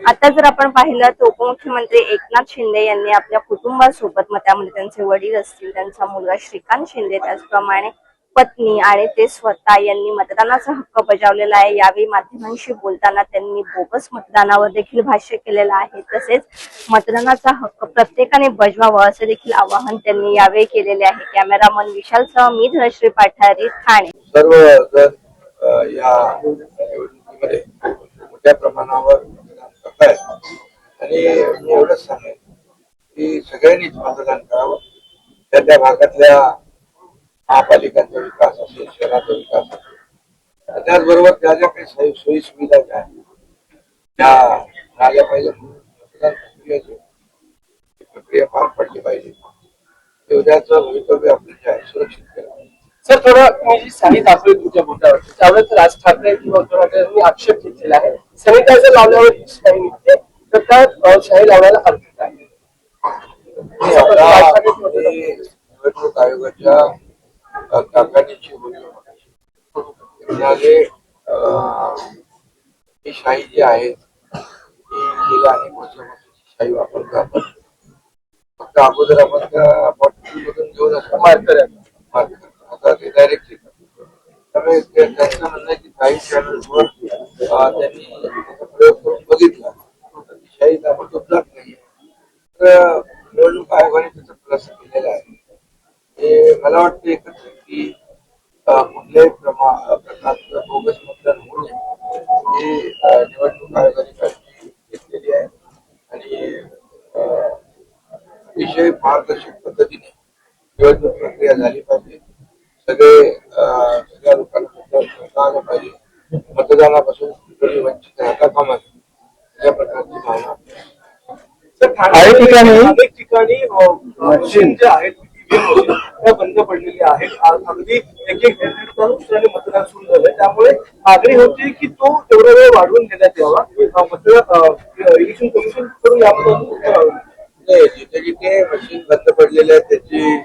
आता जर आपण पाहिलं तर उपमुख्यमंत्री एकनाथ शिंदे यांनी आपल्या कुटुंबासोबत मग त्यामध्ये त्यांचे वडील असतील त्यांचा मुलगा श्रीकांत शिंदे त्याचप्रमाणे पत्नी आणि ते स्वतः यांनी मतदानाचा हक्क बजावलेला आहे. यावेळी माध्यमांशी बोलताना त्यांनी बोगस मतदानावर देखील भाष्य केलेलं आहे. तसेच मतदानाचा हक्क प्रत्येकाने बजवावा असं देखील आवाहन त्यांनी यावेळी केलेले आहे. कॅमेरामन विशालसह मी धनश्री पाठारी ठाणे. सर्व या निवडणुकीमध्ये मोठ्या प्रमाणावर मतदान आणि मी एवढंच सांगेन की सगळ्यांनीच मतदान करावं. त्या त्या भागातल्या महापालिकांचा विकास असेल शहराचा विकास असेल. त्याचबरोबर त्या ज्या काही सोयी सुविधा ज्या आहेत त्या झाल्या पाहिजे म्हणून मतदान प्रक्रियेची प्रक्रिया पार पडली पाहिजे. ते उद्याचं भवितव्य आपलं जे आहे सुरक्षित सर थोडं तुम्ही जी शाही दाखवली तुमच्या बोटावर त्यावेळेस राज ठाकरे किंवा उद्धव ठाकरेंनी आक्षेप घेतलेला आहे. सॅनिटायझर लावल्यावर ही शाही निघते तर त्या शाही लावण्याला अर्थ काय निवडणूक आयोगाच्या अ, काकांची. ते म्हणाले अ, ही शाही जी आहे ती गेल्या अनेक वर्षापासूनची शाही वापरतो आपण. फक्त अगोदर आपण त्या बॉटलमधून घेऊन असतो मारकऱ्या. मार्केट आता ते डायरेक्ट त्यामुळे त्यांचं म्हणणं की काही चॅनल्सवर त्यांनी त्याचा प्रयोग करून बघितला. तर ती शाही ताबडतोब जात नाही. तर निवडणूक आयोगाने त्याचा खुलासा केलेला आहे. हे मला वाटतं एकत्रित की अं, कुठल्याही प्रमा प्रकारचं बोगस मतदान होऊ नये. ही निवडणूक आयोगाने काळजी घेतलेली आहे. आणि अतिशय मार्गदर्शक पद्धतीने निवडणूक प्रक्रिया झाली पाहिजे. सगळे सगळ्या लोकांना आलं पाहिजे. मतदानापासून कोणी वंचित राहता कामा अशा प्रकारची भावना ठाणे ठिकाणी? अनेक ठिकाणी मशीन ज्या आहेत त्या बंद पडलेल्या आहेत. अगदी एक एक दीड दीड तास उशिराने मतदान सुरू झालंय. त्यामुळे मागणी होती की तो तेवढा वेळ वाढवून देण्यात यावा. मतदान इलेक्शन कमिशन यामध्ये. नाही जिथे जिथे मशीन बंद पडलेले आहे त्याची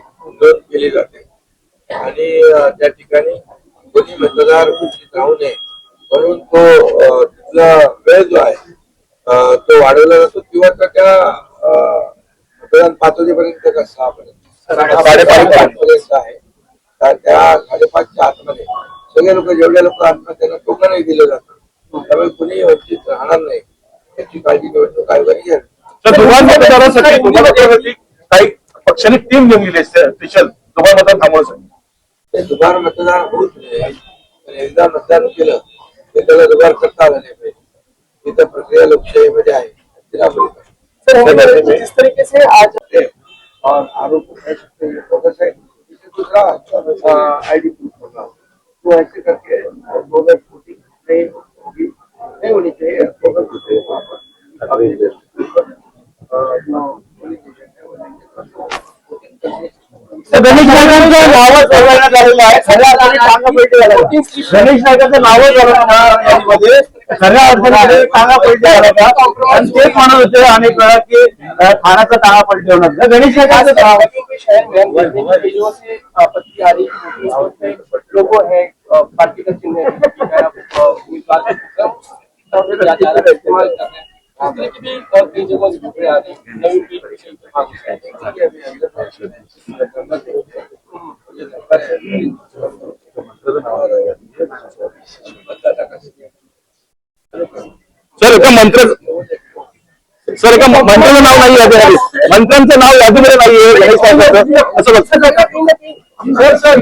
त्या ठिकाणी कोणी मतदार राहू नये म्हणून तो तिथला वेळ जो आहे तो वाढवला जातो किंवा तर त्या मतदान पाच वाजेपर्यंत का सहा पर्यंत साडेपाच पर्यंत. आहे. त्या साडेपाचच्या आतमध्ये सगळे लोक जेवढे लोक असतात त्यांना टोकनही दिलं जातं. त्यामुळे कुणीही वंचित राहणार नाही. याची काळजी निवडणूक आयोगाने घ्यावी काही पक्षांनी टीम नेमलेली आहे स्पेशल. दुबार मतदान थांबवण्यासाठी ते दुबार मतदान होत नाही पण एकदा मतदान केलं की त्याला दुबार करता आलं नाही पाहिजे. ही तर प्रक्रिया लोकशाहीमध्ये आहे. ती राबवली पाहिजे. सर उम्मीदवारांची जिस तरीके से आज ते और आरोप सकते हैं दूसरा आईडी प्रूफ होगा तो ऐसे करके बोगस वोटिंग नहीं होगी नहीं होनी चाहिए बोगस वोटिंग वहाँ पर अभी अ, जो पोलिंग स्टेशन है वो नहीं है, तो वोटिंग करने गणेश नायकांचं नावच वगळण्यात आहे खऱ्या अर्थाने गणेश नायकांचं नावच झालं यामध्ये खऱ्या अर्थाने टांगापलटी झाला होता आणि तेच म्हणत होते अनेक वेळा की अं, टांगा टांगापलटी होणार गणेश नायकांचं नाव के है पार्टी का चिन्ह इस्तेमाल कर रहे हैं कई जगह नवीन सर एका मंत्र सर एका मंत्र्याचं नाव नाही याच्यामध्ये मंत्र्यांचं नाव यादीमध्ये नाही गणेश असं बघ. Sir sir